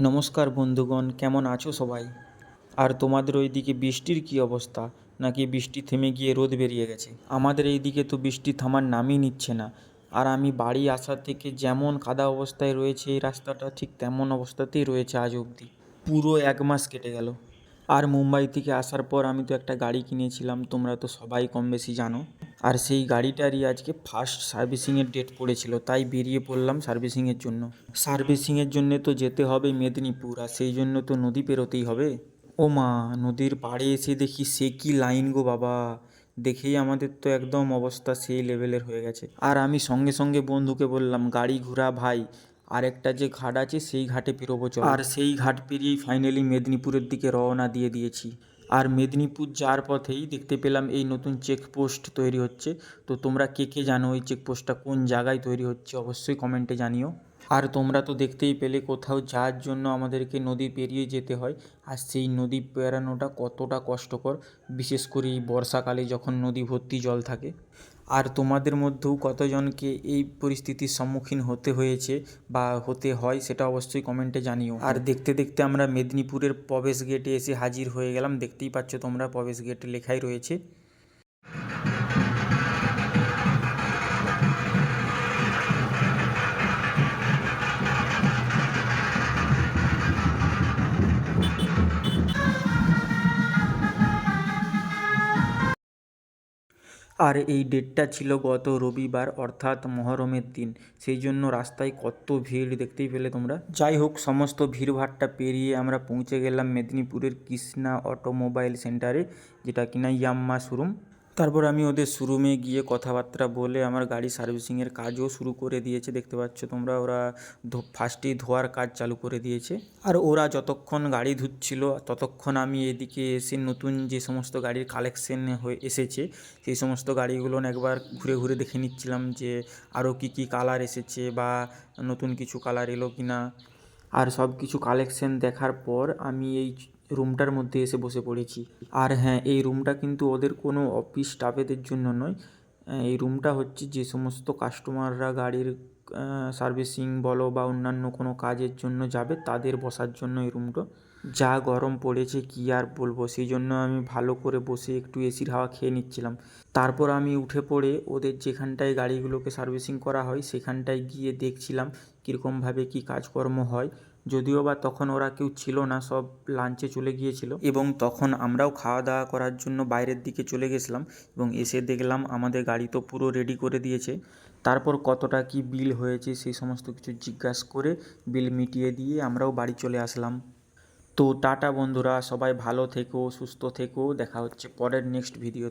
নমস্কার বন্ধুগণ, কেমন আছো সবাই? আর তোমাদের ওই দিকে বৃষ্টির কি অবস্থা? নাকি বৃষ্টি থেমে গিয়ে রোদ বেরিয়ে গেছে? আমাদের এই দিকে তো বৃষ্টি থামার নামই নিচ্ছে না। আর আমি বাড়ি আসার থেকে যেমন কাদা অবস্থায় রয়েছে, এই রাস্তাটা ঠিক তেমন অবস্থাতেই রয়েছে আজ অবধি। পুরো এক মাস কেটে গেল। আর মুম্বাই থেকে আসার পর আমি তো একটা গাড়ি কিনেছিলাম, তোমরা তো সবাই কম বেশি জানো। আর সেই গাড়িটারই আজকে ফার্স্ট সার্ভিসিংয়ের ডেট পড়েছিল, তাই বেরিয়ে পড়লাম সার্ভিসিংয়ের জন্য। সার্ভিসিংয়ের জন্য তো যেতে হবে মেদিনীপুর, আর সেই জন্য তো নদী পেরোতেই হবে। ও মা, নদীর পাড়ে এসে দেখি সে কি লাইন গো বাবা। দেখেই আমাদের তো একদম অবস্থা সেই লেভেলের হয়ে গেছে। আর আমি সঙ্গে সঙ্গে বন্ধুকে বললাম, গাড়ি ঘোরা ভাই আরেকটা যে ঘাট আছে, সেই ঘাটে পেরোবো চল। আর সেই ঘাট পেরিয়েই ফাইনালি মেদিনীপুরের দিকে রওনা দিয়ে দিয়েছি। আর মেদিনীপুর যাওয়ার পথেই দেখতে পেলাম এই নতুন চেকপোস্ট তৈরি হচ্ছে। তো তোমরা কে কে জানো এই চেকপোস্টটা কোন জায়গায় তৈরি হচ্ছে, অবশ্যই কমেন্টে জানিও। আর তোমরা তো দেখতেই পেলে কোথাও যাওয়ার জন্য আমাদেরকে নদী পেরিয়ে যেতে হয়। আর সেই নদী পেরানোটা কতটা কষ্টকর, বিশেষ করে এই বর্ষাকালে যখন নদী ভর্তি জল থাকে। আর তোমাদের মধ্যেও কতজনকে এই পরিস্থিতির সম্মুখীন হতে হয়েছে বা হতে হয় সেটা অবশ্যই কমেন্টে জানিও। আর দেখতে দেখতে আমরা মেদিনীপুরের প্রবেশ গেটে এসে হাজির হয়ে গেলাম। দেখতেই পাচ্ছ তোমরা প্রবেশ গেটে লেখাই রয়েছে। আর এই ডেটটা ছিল গত রবিবার, অর্থাৎ মহরমের দিন। সেই জন্য রাস্তায় কত ভিড় দেখতেই পেলে তোমরা। যাই হোক, সমস্ত ভিড়ভাড়টা পেরিয়ে আমরা পৌঁছে গেলাম মেদিনীপুরের কৃষ্ণা অটোমোবাইল সেন্টারে, যেটা কিনা ইয়াম্মা শোরুম। তারপর আমি ওদের শোরুমে গিয়ে কথাবার্তা বলে আমার গাড়ি সার্ভিসিংয়ের কাজও শুরু করে দিয়েছে, দেখতে পাচ্ছ তোমরা ওরা ফার্স্টেই ধোয়ার কাজ চালু করে দিয়েছে। আর ওরা যতক্ষণ গাড়ি ধুচ্ছিল, ততক্ষণ আমি এদিকে এসে নতুন যে সমস্ত গাড়ির কালেকশন হয়ে এসেছে, সেই সমস্ত গাড়িগুলো একবার ঘুরে ঘুরে দেখে নিচ্ছিলাম যে আরও কী কী কালার এসেছে বা নতুন কিছু কালার এলো কি না আর সব কিছু কালেকশন দেখার পর আমি এই রুমটার মধ্যে এসে বসে পড়েছি। আর হ্যাঁ এই রুমটা কিন্তু ওদের কোনো অফিস স্টাফেদের জন্য নয়। এই রুমটা হচ্ছে যে সমস্ত কাস্টমাররা গাড়ির সার্ভিসিং বলো বা অন্যান্য কোনো কাজের জন্য যাবে, তাদের বসার জন্য এই রুমটা। যা গরম পড়েছে কি আর বলব? সেই জন্য আমি ভালো করে বসে একটু এসির হাওয়া খেয়ে নিচ্ছিলাম। তারপর আমি উঠে পড়ে ওদের যেখানটায় গাড়িগুলোকে সার্ভিসিং করা হয়, সেখানটায় গিয়ে দেখছিলাম কীরকমভাবে কী কাজকর্ম হয়। যদিও বা তখন ওরা কেউ ছিল না, সব লাঞ্চে চলে গিয়েছিল এবং তখন আমরাও খাওয়া দাওয়া করার জন্য বাইরের দিকে চলে গেছিলাম এবং এসে দেখলাম আমাদের গাড়ি তো পুরো রেডি করে দিয়েছে। তারপর কতটা কি বিল হয়েছে সেই সমস্ত কিছু জিজ্ঞাসা করে বিল মিটিয়ে দিয়ে আমরাও বাড়ি চলে আসলাম। তো টাটা বন্ধুরা সবাই ভালো থেকো সুস্থ থেকো দেখা হচ্ছে পরের নেক্সট ভিডিও